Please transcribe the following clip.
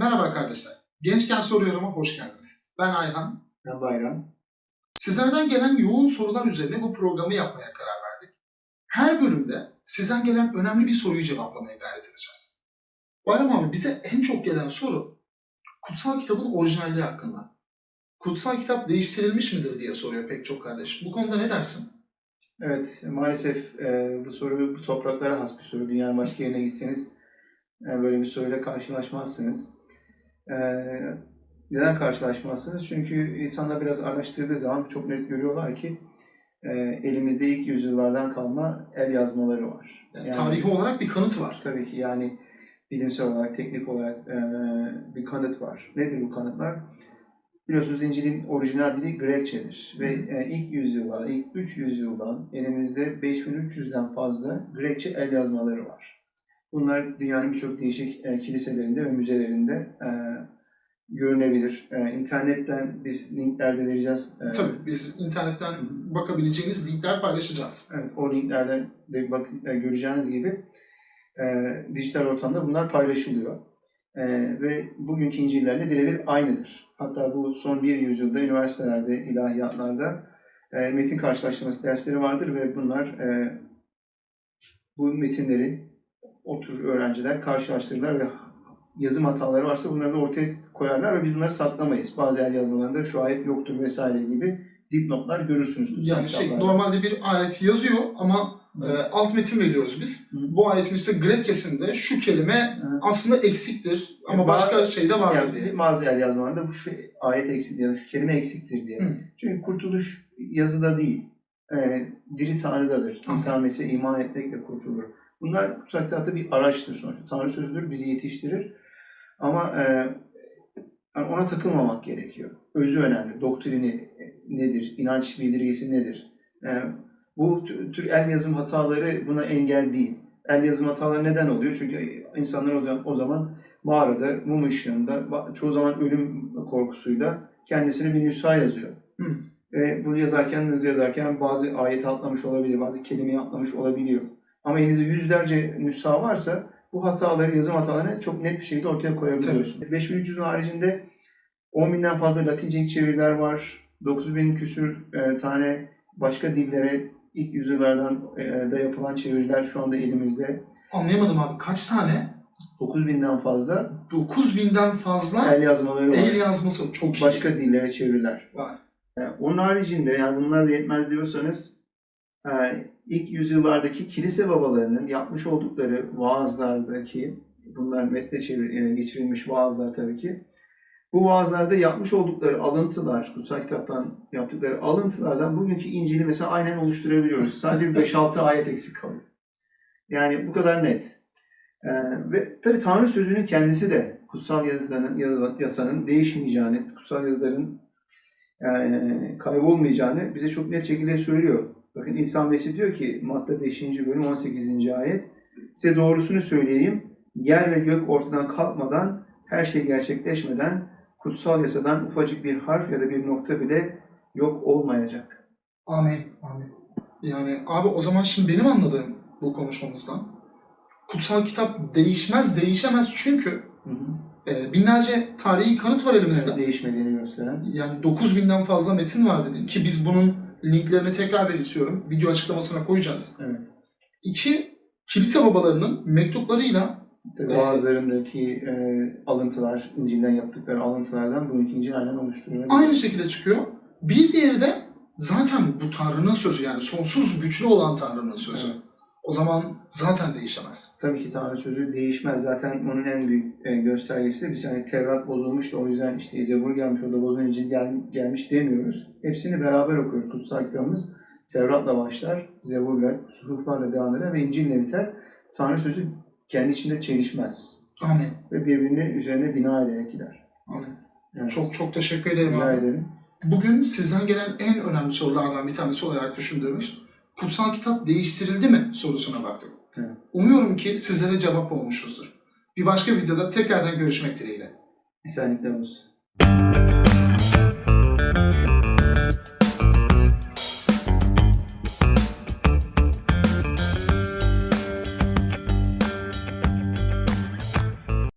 Merhaba arkadaşlar. Gençken Soruyorum'a hoş geldiniz. Ben Ayhan. Ben Bayram. Sizlerden gelen yoğun sorular üzerine bu programı yapmaya karar verdik. Her bölümde sizden gelen önemli bir soruyu cevaplamaya gayret edeceğiz. Bayram abi bize en çok gelen soru kutsal kitabın orijinalliği hakkında. Kutsal kitap değiştirilmiş midir diye soruyor pek çok kardeş. Bu konuda ne dersin? Evet, maalesef e, bu soru bu topraklara has bir soru. Dünyanın başka yerine gitseniz e, böyle bir soruyla karşılaşmazsınız. E, neden karşılaşmazsınız? Çünkü insanlar biraz araştırdığı zaman çok net görüyorlar ki e, elimizde ilk yüzyıllardan kalma el yazmaları var. Yani Yani- tarihi olarak bir kanıt var. Tabii ki yani bilimsel olarak, teknik olarak e, bir kanıt var. Nedir bu kanıtlar? Biliyorsunuz İncil'in orijinal dili Grekçedir. Ve e, ilk yüzyıllar, ilk 3 yüzyıldan elimizde 5300'den fazla Grekçe el yazmaları var. Bunlar dünyanın birçok değişik e, kiliselerinde ve müzelerinde e, görünebilir. E, internetten biz linkler de vereceğiz. E, Tabii biz internetten bakabileceğiniz linkler paylaşacağız. Evet, o linklerden de bak, e, göreceğiniz gibi e, dijital ortamda bunlar paylaşılıyor. E, ve bugünkü İncil'lerle birebir aynıdır. Hatta bu son bir yüzyılda üniversitelerde, ilahiyatlarda e, metin karşılaştırması dersleri vardır ve bunlar e, bu metinleri o tür öğrenciler karşılaştırırlar ve yazım hataları varsa bunları ortaya koyarlar ve biz bunları saklamayız. Bazı el yazmalarında şu ayet yoktur vesaire gibi dipnotlar görürsünüz. kutsal Yani şey kitaplarda. normalde bir ayet yazıyor ama e, alt metin veriyoruz biz. Hı. Bu ayetin işte Grekçesinde şu kelime Hı. aslında eksiktir ama Ya başka bazı- şeyde var Yani diye. bazı yer yazmalarında bu şu ayet eksiktir ya da şu kelime eksiktir diye. Hı. Çünkü kurtuluş yazıda değil, e, diri Tanrı'dadır. İsa Mesih'e iman etmekle kurtulur. Bunlar kutsal kitapta bir araçtır sonuçta. Tanrı sözüdür, bizi yetiştirir. Ama e, yani ona takılmamak gerekiyor. Özü önemli. Doktrini nedir? İnanç bildirgesi nedir? E, bu tür el yazım hataları buna engel değil. El yazım hataları neden oluyor? Çünkü insanlar o, zaman mağarada, mum ışığında, çoğu zaman ölüm korkusuyla kendisine bir nüsha yazıyor. Hı. Ve bunu yazarken, yazarken bazı ayet atlamış olabilir, bazı kelimeyi atlamış olabiliyor. Ama elinizde yüzlerce nüsha varsa bu hataları, yazım hatalarını çok net bir şekilde ortaya koyabiliyorsun. 5300'ün haricinde 10 binden fazla Latince ilk çeviriler var. 9000 küsür e, tane başka dillere ilk yüzyıllardan e, da yapılan çeviriler şu anda elimizde. Anlayamadım abi kaç tane? 9000'den fazla 9000'den fazla el yazmaları var. el yazması çok iyi. Başka dillere çeviriler. Var. Yani onun haricinde yani bunlar da yetmez diyorsanız e, ilk yüzyıllardaki kilise babalarının yapmış oldukları vaazlardaki bunlar metne e, geçirilmiş vaazlar tabii ki. Bu vaazlarda yapmış oldukları alıntılar, kutsal kitaptan yaptıkları alıntılardan bugünkü İncil'i mesela aynen oluşturabiliyoruz. Sadece bir 5-6 ayet eksik kalıyor. Yani bu kadar net. Ee, ve tabii Tanrı sözünün kendisi de kutsal yazıların, yazı- yasanın değişmeyeceğini, kutsal yazıların e, kaybolmayacağını bize çok net şekilde söylüyor. Bakın İsa Mesih diyor ki Matta 5. bölüm 18. ayet Size doğrusunu söyleyeyim. Yer ve gök ortadan kalkmadan, her şey gerçekleşmeden kutsal yasadan ufacık bir harf ya da bir nokta bile yok olmayacak. Amin. Amin. Yani abi o zaman şimdi benim anladığım bu konuşmamızdan kutsal kitap değişmez, değişemez çünkü Hı hı. e, binlerce tarihi kanıt var elimizde. Evet, değişmediğini gösteren. Yani 9000'den fazla metin var dedin ki biz bunun linklerini tekrar belirtiyorum. Video açıklamasına koyacağız. Evet. İki, kilise babalarının mektuplarıyla Tabii Evet. bazılarındaki e, alıntılar, İncil'den yaptıkları alıntılardan bugünkü İncil aynen oluşturuyor. aynı şekilde çıkıyor. Bir diğeri de zaten bu Tanrı'nın sözü yani sonsuz güçlü olan Tanrı'nın sözü. Evet. O zaman zaten değişemez. Tabii ki Tanrı sözü değişmez. Zaten onun en büyük e, göstergesi de biz hani Tevrat bozulmuş da o yüzden işte Zebur gelmiş, o da bozulmuş, İncil gel, gelmiş demiyoruz. Hepsini beraber okuyoruz. Kutsal kitabımız Tevrat'la başlar, Zebur'la, Suhuflarla devam eder ve İncil'le biter. Tanrı sözü kendi içinde çelişmez Amin. ve birbirine üzerine bina ederek gider. Amin. Evet. Çok çok teşekkür ederim Rica abi. ederim. Bugün sizden gelen en önemli sorulardan bir tanesi olarak düşündüğümüz kutsal kitap değiştirildi mi sorusuna baktık. Evet. Umuyorum ki sizlere cevap olmuşuzdur. Bir başka videoda tekrardan görüşmek dileğiyle. Esenlikler olsun.